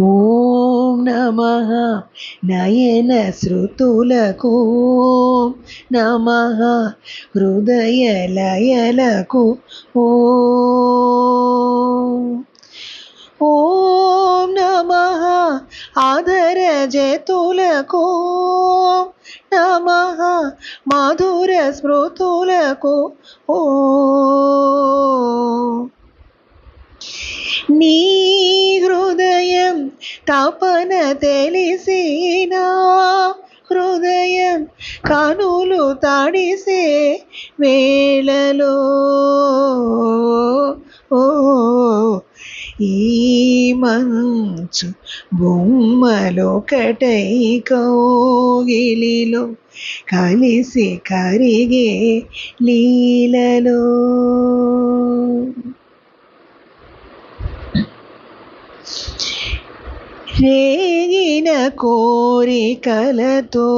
ఓం నమ నయన శృతులకు. నమ హృదయ లయలకు. ఓం. నమ ఆదర జతులకు. నమ మధుర స్మృతులకు. ఓ. నీ తపన తెలిసినా? హృదయం కనులు తడిసే వేళలో. ఈ మంచు బొమ్మలొకటై కోగిలిలో కలిసి కరిగే లీలలో. రేగిన కోరికలతో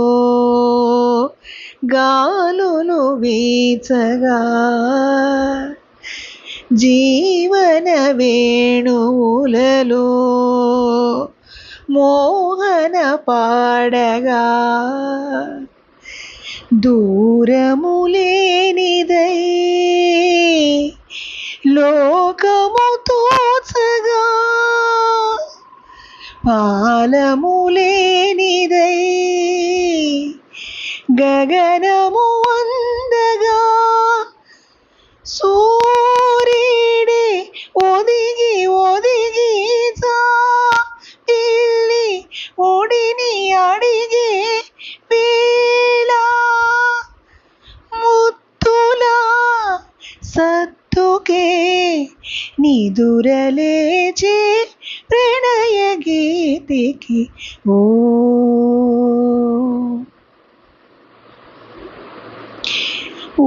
గాలును వీచగా జీవన వేణువులలో మోహన పాడగా దూరములేనిదై പാലമുലേനിതൈ. ഗഗനമു വന്ദക. സൂര്യയുടെ ഒതുകി ഒതുകി ഇല്ലി ഒടിനി അടികെ പീല. മുത്തുല സത്തുകെ നിതുരലേ ചേ ప్రణయ గీతికి ఓ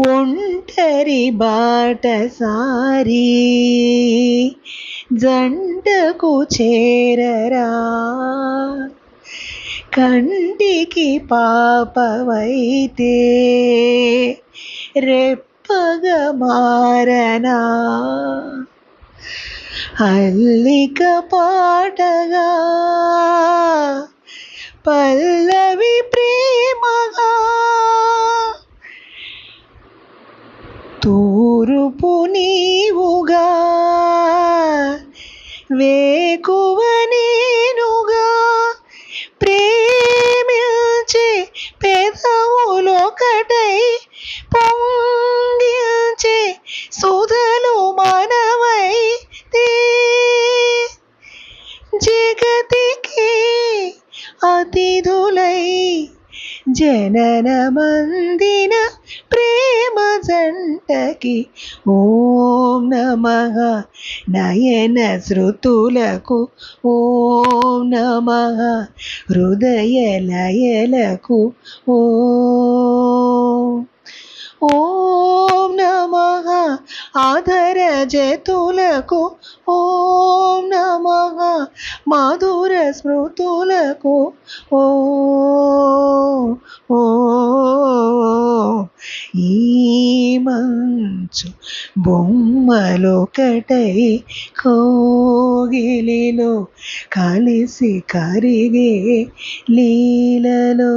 ఒంటరి బాటసారి జంటకు చేరరా కంటికి పాపవైతే రెప్పగ మారనా అల్లిక పాటగా పల్లవి ప్రేమగా తూరుపు నీవుగా వేకువ నేనుగా ప్రేమించే పెదవులొకటై పొంగిల్చే సుధ అతిథులై జననమందిన ప్రేమ జంటకి ఓం నమ నయన శృతులకు ఓం నమ హృదయ లయలకు ఓ ఓం నమ ఆధర జతులకు ఓం నమ మధుర స్మృతులకు ఓ ఓ ఈ మంచు బొమ్మలొకటై కోగిలిలో కలిసి కరిగే లీలలో.